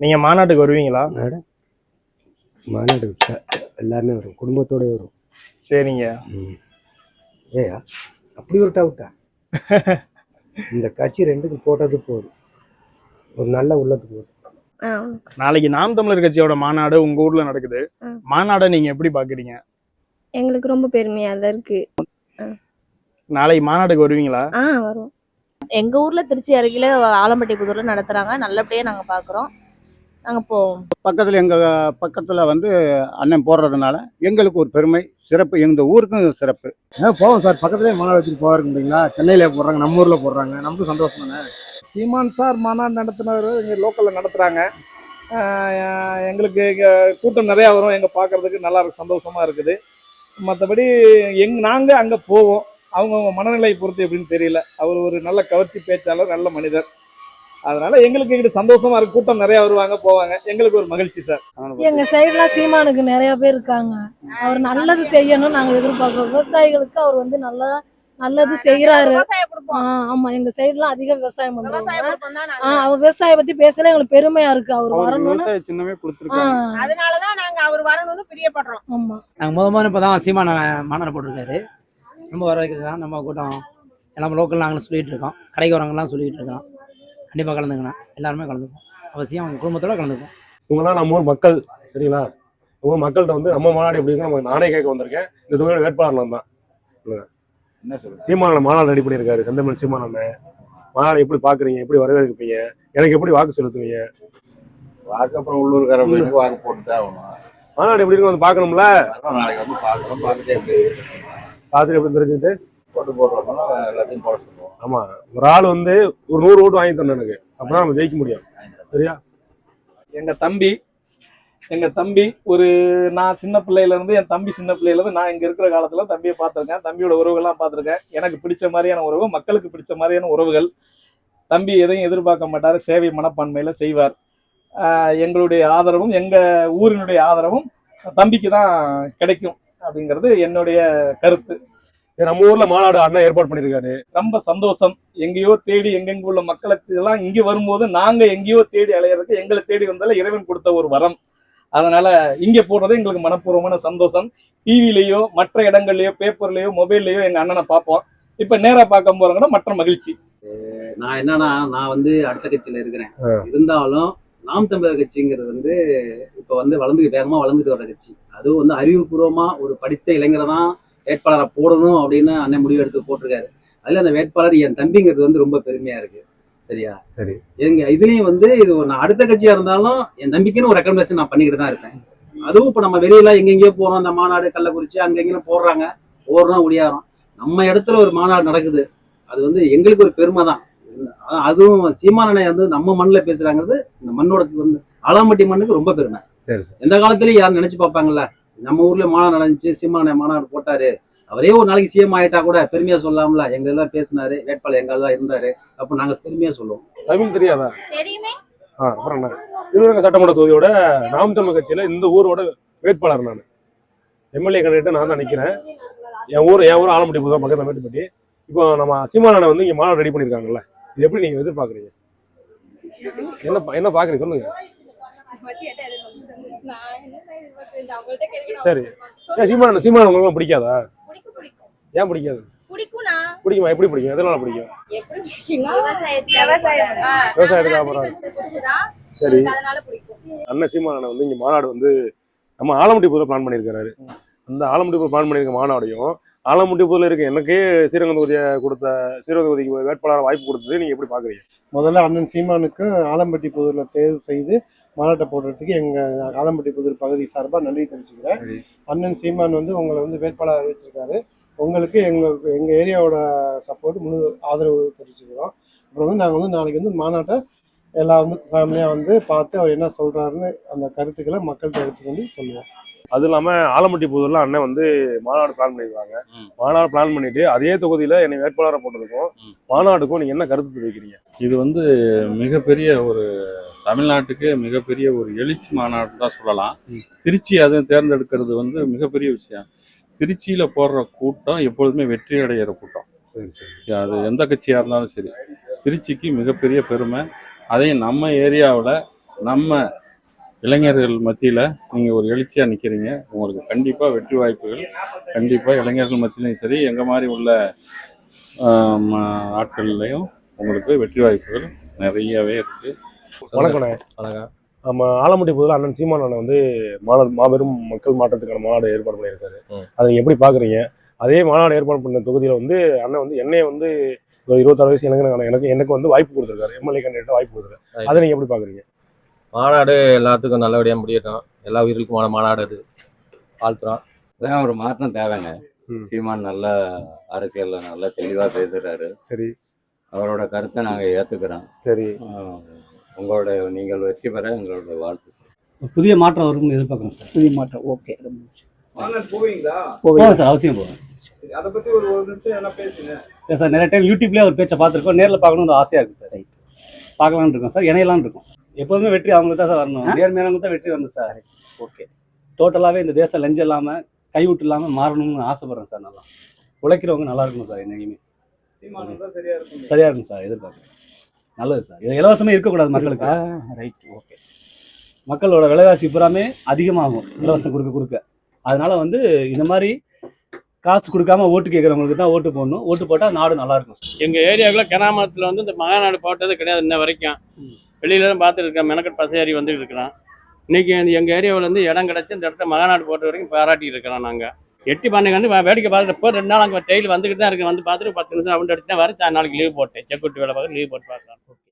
நீங்க மாநாட்டுக்கு வருவீங்களா? மாநாடு மாநாடு ச- எல்லாருமே வரும். குடும்பத்தோட வரும். சரிங்க. ம். ஏயா அப்படி ஒரு டவுட்டா இந்த கட்சி ரெண்டுக்கு போட்டது போதும். ஒரு நல்ல உள்ளத்துக்கு போதும். நாளைக்கு நாம் தமிழர் கட்சியோட மாநாடு உங்க ஊர்ல நடக்குது. மாநாடை நீங்க எப்படி பாக்குறீங்க? எங்களுக்கு ரொம்ப பெருமையா தான் இருக்கு. நாளைக்கு மாநாட்டுக்கு வருவீங்களா? ஆ வரும் எங்க ஊர்ல திருச்சி அருகில ஆலம்பட்டி புதூர்ல நடத்துறாங்க. நல்லபடியா நாங்க பாக்குறோம். நாங்க போவோம். பக்கத்தில் எங்கள் பக்கத்தில் வந்து அண்ணன் போடுறதுனால எங்களுக்கு ஒரு பெருமை சிறப்பு எங்கள் ஊருக்கும் சிறப்பு. போவோம் சார். பக்கத்துலேயே மாநாடு வச்சுட்டு போவாருங்களா சென்னையில போடுறாங்க நம்ம ஊர்ல போடுறாங்க. நமக்கு சந்தோஷம் தானே? சீமான் சார் மாநாடு நடத்தினவர் இங்கே லோக்கலில் நடத்துகிறாங்க எங்களுக்கு இங்கே கூட்டம் நிறையா வரும். எங்கே பார்க்கறதுக்கு நல்லா இருக்கு சந்தோஷமாக இருக்குது. மற்றபடி எங் நாங்கள் அங்கே போவோம். அவங்கவுங்க மனநிலை பொறுத்து எப்படின்னு தெரியல. அவர் ஒரு நல்ல கவர்ச்சி பேச்சாளர் நல்ல மனிதர். அதனால எங்களுக்கு எங்கிட்ட சந்தோஷமா இருக்கு. கூட்டம் நிறையா வருவாங்க போவாங்க. எங்களுக்கு ஒரு மகிழ்ச்சி சார். எங்க சைடுல சீமானுக்கு நிறைய பேர் இருக்காங்க. அவர் நல்லது செய்யணும் நாங்க எதிர்பார்க்கிறோம். விவசாயிகளுக்கு அவர் வந்து நல்லா நல்லது செய்யறாரு ஆமா எங்க சைடுல அதிக விவசாயம் பண்றாங்க அவர் விவசாயம் பத்தி பேசல எங்களுக்கு பெருமையா இருக்கு. அவர் வரணும்னு. விவசாய சின்னமே கொடுத்துருக்காங்க. அதனாலதான் நாங்க அவர் வரணும்னு பிரியப்படுறோம். ஆமா. நாங்கள் முத முதல்ல இப்போ தான் சீமான மாநாடு போட்டிருக்காரு. ரொம்ப வர வைக்கிறது தான் நம்ம கூட்டம் எல்லாம் லோக்கல் நாங்களும் சொல்லிட்டு இருக்கோம். கடைக்கு வரவங்கலாம் சொல்லிட்டு இருக்கோம். கண்டிப்பாக கலந்துக்கணும். எல்லாருமே கலந்துப்போம். அவசியம் அவங்க குடும்பத்தோட கலந்துப்போம். இவங்கெல்லாம் நம்ம ஊர் மக்கள் சரிங்களா? உங்க மக்கள்கிட்ட வந்து நம்ம மாநாடு எப்படி இருக்கு நம்ம நானே கேட்க வந்திருக்கேன். இந்த தொகுதியோட வேட்பாளர் நான் தான் என்ன சொல்றது? சீமான மாநாடு ரெடி பண்ணியிருக்காரு. செந்தமிழ் சீமானண்ண மாநாடு எப்படி பாக்குறீங்க? எப்படி வரவேற்பீங்க எனக்கு எப்படி வாக்கு செலுத்துவீங்க? வாக்கு அப்புறம் உள்ளூர்கார போயிட்டு வாக்கு போட்டு தான் ஆகணும். மாநாடு எப்படி இருக்கு வந்து பார்க்கணும்ல? அப்புறம் நாளைக்கு வந்து பார்க்கணும். பார்த்துட்டு எப்படி பார்த்துட்டு எப்படி தெரிஞ்சுட்டு போட்டு போடுறோம்னா எல்லாத்தையும் போட சொல்லுவோம். ஆமா ஒரு ஆள் வந்து ஒரு நூறு ஓட்டு வாங்கி தரணும் எனக்கு. அப்பதான் நம்ம ஜெயிக்க முடியும். சரியா? எங்க தம்பி எங்க தம்பி ஒரு நான் சின்ன பிள்ளையில இருந்து என் தம்பி சின்ன பிள்ளையில இருந்து நான் இங்க இருக்கிற காலத்துல தம்பியை பார்த்திருக்கேன். தம்பியோட உறவுகள்லாம் பார்த்திருக்கேன். எனக்கு பிடிச்ச மாதிரியான உறவு மக்களுக்கு பிடிச்ச மாதிரியான உறவுகள். தம்பி எதையும் எதிர்பார்க்க மாட்டார். சேவை மனப்பான்மையில செய்வார். எங்களுடைய ஆதரவும் எங்க ஊரினுடைய ஆதரவும் தம்பிக்கு தான் கிடைக்கும் அப்படிங்கிறது என்னுடைய கருத்து. நம்ம ஊர்ல மாநாடு அண்ணன் ஏற்பாடு பண்ணிருக்காரு ரொம்ப சந்தோஷம். எங்கேயோ தேடி எங்கெங்க உள்ள மக்களுக்கு எல்லாம் இங்க வரும்போது நாங்க எங்கேயோ தேடி அலையறதுக்கு எங்களை தேடி வந்தால இறைவன் கொடுத்த ஒரு வரம். அதனால இங்க போடுறது எங்களுக்கு மனப்பூர்வமான சந்தோஷம். டிவிலையோ மற்ற இடங்கள்லயோ பேப்பர்லயோ மொபைல்லயோ எங்க அண்ணனை பார்ப்போம். இப்ப நேரா பார்க்க போறோங்கன்னா மற்ற மகிழ்ச்சி. நான் என்னன்னா நான் வந்து அடுத்த கட்சியில் இருக்கிறேன். இருந்தாலும் நாம் தமிழர் கட்சிங்கிறது வந்து இப்போ வந்து வளர்ந்து வேகமாக வளர்ந்துட்டு வர கட்சி. அதுவும் வந்து அறிவுபூர்வமா ஒரு படித்த இளைஞரை தான் வேட்பாளரை போடணும் அப்படின்னு அண்ணன் முடிவு எடுத்து போட்டிருக்காரு. அதுல அந்த வேட்பாளர் என் தம்பிங்கிறது வந்து ரொம்ப பெருமையா இருக்கு. சரியா? சரி. எங்க இதுலயும் வந்து இது நான் அடுத்த கட்சியா இருந்தாலும் என் தம்பிக்குன்னு ஒரு ரெக்கமெண்டேஷன் நான் பண்ணிக்கிட்டு தான் இருப்பேன். அதுவும் இப்போ நம்ம வெளியில எங்கெங்கேயோ போறோம். அந்த மாநாடு கள்ளக்குறிச்சி அங்க எங்கேயும் போடுறாங்க. ஓடுறோம் ஒடியாரோம் நம்ம இடத்துல ஒரு மாநாடு நடக்குது. அது வந்து எங்களுக்கு ஒரு பெருமை தான். அதுவும் சீமானனை வந்து நம்ம மண்ணில் பேசுறாங்கிறது இந்த மண்ணோட வந்து ஆலாம்பட்டி மண்ணுக்கு ரொம்ப பெருமை. சரி, எந்த காலத்துலயும் யாரும் நினைச்சு பார்ப்பாங்கல்ல? நம்ம ஊர்ல மாநாடு நடந்துச்சு சீமான மாநாடு போட்டாரு. அவரே ஒரு நாளைக்கு சிஎம் ஆயிட்டா கூட பெருமையா சொல்லாமல எங்க எல்லாம் பேசினாரு வேட்பாளர் எங்க தான் இருந்தாரு. அப்ப நாங்க பெருமையா சொல்லுவோம். தமிழ் தெரியாதா? அப்புறம் திருவரங்க சட்டமன்ற தொகுதியோட நாம் தமிழ் கட்சியில இந்த ஊரோட வேட்பாளர் நான். எம்எல்ஏ கேண்டிடேட் நான் தான் நிக்கிறேன். என் ஊர் என் ஊர் ஆலம்பட்டி புதுதான் பக்கத்தில் மேட்டுப்பட்டி இப்போ நம்ம சீமானனை வந்து இங்க மாநாடு ரெடி பண்ணியிருக்காங்கல்ல இது எப்படி நீங்க எதிர்பார்க்குறீங்க? என்ன என்ன பாக்குறீங்க சொல்லுங்க. சரி. ஏன் சீமானன் சீமானன் உங்களுக்கு பிடிக்காதா? ஏன் பிடிக்காது? பிடிக்குமா? எப்படி பிடிக்கும்? எதனால பிடிக்கும்? விவசாயத்துக்கு அப்புறம். சரி. அண்ணன் சீமானனை வந்து இங்க மாநாடு வந்து நம்ம ஆலமுட்டி புதுல பிளான் பண்ணியிருக்காரு அந்த ஆலமுட்டி புது பிளான் பண்ணியிருக்க மாநாடையும் ஆலமுட்டி புதுல இருக்க. எனக்கே ஸ்ரீரங்கம் தொகுதியை கொடுத்த ஸ்ரீரங்கம் தொகுதிக்கு வேட்பாளர் வாய்ப்பு கொடுத்தது. நீங்க எப்படி பாக்குறீங்க? முதல்ல அண்ணன் சீமானுக்கு ஆலம்பட்டி புதூர்ல தேர்வு செய்து மாநாட்டை போடுறதுக்கு எங்க ஆலம்பட்டி புதூர் பகுதி சார்பா நன்றி தெரிவிச்சுக்கிறேன். அண்ணன் சீமான் வந்து உங்களை வந்து வேட்பாளர் அறிவிச்சிருக்காரு. உங்களுக்கு எங்க எங்க ஏரியாவோட சப்போர்ட் முழு ஆதரவு தெரிவிச்சுக்கிறோம். அப்புறம் வந்து நாங்கள் வந்து நாளைக்கு வந்து மாநாட்டை எல்லாம் வந்து ஃபேமிலியாக வந்து பார்த்து அவர் என்ன சொல்றாருன்னு அந்த கருத்துக்களை மக்கள்கிட்ட எடுத்துக்கொண்டு சொல்லுவோம். அது இல்லாம ஆலமுட்டி புதூர்ல அண்ணன் வந்து மாநாடு பிளான் பண்ணிருக்காங்க. மாநாடு பிளான் பண்ணிட்டு அதே தொகுதியில என்னை வேட்பாளரை போட்டதுக்கும் ம். மாநாடுக்கும் நீங்க என்ன கருத்து தெரிவிக்கிறீங்க? இது வந்து மிகப்பெரிய ஒரு தமிழ்நாட்டுக்கு மிகப்பெரிய ஒரு எழுச்சி மாநாடு தான் சொல்லலாம். திருச்சி அதுவும் தேர்ந்தெடுக்கிறது வந்து மிகப்பெரிய விஷயம். திருச்சியில போடுற கூட்டம் எப்பொழுதுமே வெற்றி அடைகிற கூட்டம். அது எந்த கட்சியா இருந்தாலும் சரி. திருச்சிக்கு மிகப்பெரிய பெருமை. அதையும் நம்ம ஏரியாவில் நம்ம இளைஞர்கள் மத்தியில் நீங்கள் ஒரு எழுச்சியாக நிற்கிறீங்க உங்களுக்கு கண்டிப்பாக வெற்றி வாய்ப்புகள் கண்டிப்பாக இளைஞர்கள் மத்தியிலையும் சரி எங்கள் மாதிரி உள்ள ஆட்கள்லையும் உங்களுக்கு வெற்றி வாய்ப்புகள் நிறையவே இருக்குது வணக்கண்ணே வணக்கம் நம்ம ஆலம்பட்டி புதுல அண்ணன் சீமான் அண்ணன் வந்து மாநாடு மாபெரும் மக்கள் மாற்றத்துக்கான மாநாடு ஏற்பாடு பண்ணியிருக்காரு. அதை நீங்க எப்படி பாக்குறீங்க? அதே மாநாடு ஏற்பாடு பண்ண தொகுதியில வந்து அண்ணன் வந்து என்னைய வந்து ஒரு இருபத்தாறு வயசு இளைஞனான எனக்கு எனக்கு வந்து வாய்ப்பு கொடுத்துருக்காரு. எம்எல்ஏ கேண்டிடேட் வாய்ப்பு கொடுத்துருக்காரு. அதை நீங்க எப்படி பாக்குறீங்க? மாநாடு எல்லாத்துக்கும் நல்லபடியாக முடியட்டும். எல்லா உயிருக்குமான மாநாடு அது. வாழ்த்துறோம். அதான் ஒரு மாற்றம் தேவைங்க. சீமான் நல்ல அரசியல்ல நல்லா தெளிவா பேசுறாரு. சரி. அவரோட கருத்தை நாங்க ஏத்துக்கிறோம். சரி. உங்களோட நீங்கள் வெற்றி பெற எங்களோட வாழ்த்து. புதிய மாற்றம் வரும்னு எதிர்பார்க்குறேன் சார். புதிய மாற்றம். ஓகே. போவீங்களா? போவேன் சார். அவசியம் போவேன். அதை பத்தி ஒரு ஒரு நிமிஷம் என்ன பேசுங்க. இல்லை சார் நிறைய டைம் யூடியூப்லேயே ஒரு பேச்சை பார்த்துருக்கோம். நேரில் பார்க்கணும்னு ஆசையாக இருக்குது சார். பார்க்கலாம்னு இருக்கோம் சார். இணையலாம்னு இருக்கும் எப்போதுமே வெற்றி அவங்களுக்கு தான் சார் வரணும். நேர்மையானவங்க தான் வெற்றி வரணும் சார். ஓகே டோட்டலாகவே இந்த தேசம் லஞ்சம் இல்லாமல் கைவிட்டு இல்லாமல் மாறணும்னு ஆசைப்படுறேன் சார் நல்லா. உழைக்கிறவங்க நல்லா இருக்கணும் சார் என்னைக்குமே. சரியா இருக்கும். சரியா இருக்கும் சார் எதிர்பார்க்குறேன். நல்லது சார். இது இலவசமே இருக்கக்கூடாது மக்களுக்கு. ரைட் ஓகே மக்களோட விலைவாசி பூராமே அதிகமாகும் இலவசம் கொடுக்க கொடுக்க. அதனால வந்து இந்த மாதிரி காசு கொடுக்காம ஓட்டு கேட்குறவங்களுக்கு தான் ஓட்டு போடணும். ஓட்டு போட்டால் நாடு நல்லா இருக்கும் சார். எங்க ஏரியாவுல கிராமத்துல வந்து இந்த மகாநாடு போட்டது கிடையாது இன்ன வரைக்கும். வெளியிலலாம் பார்த்துட்டு இருக்கேன் மெனக்கட் பசையாரி வந்துட்டு இருக்கிறான். இன்னைக்கு எங்கள் எங்க ஏரியாவுல இருந்து இடம் கிடைச்சு இந்த இடத்த மகாநாடு போட்ட வரைக்கும் பாராட்டி இருக்கிறோம் நாங்க. எட்டி பண்ண வந்து வேடிக்கை பார்த்துட்டு இப்போ ரெண்டு நாள் அங்கே டெய்லி வந்துக்கிட்டு தான் இருக்கு. வந்து பார்த்துட்டு பத்து நிமிஷம் ரவுண்ட் அடிச்சுட்டு வரேன் நாளைக்கு லீவ் போட்டேன். செக்யூரிட்டி வேலை பார்க்க லீவ் போட்டு பார்க்கலாம்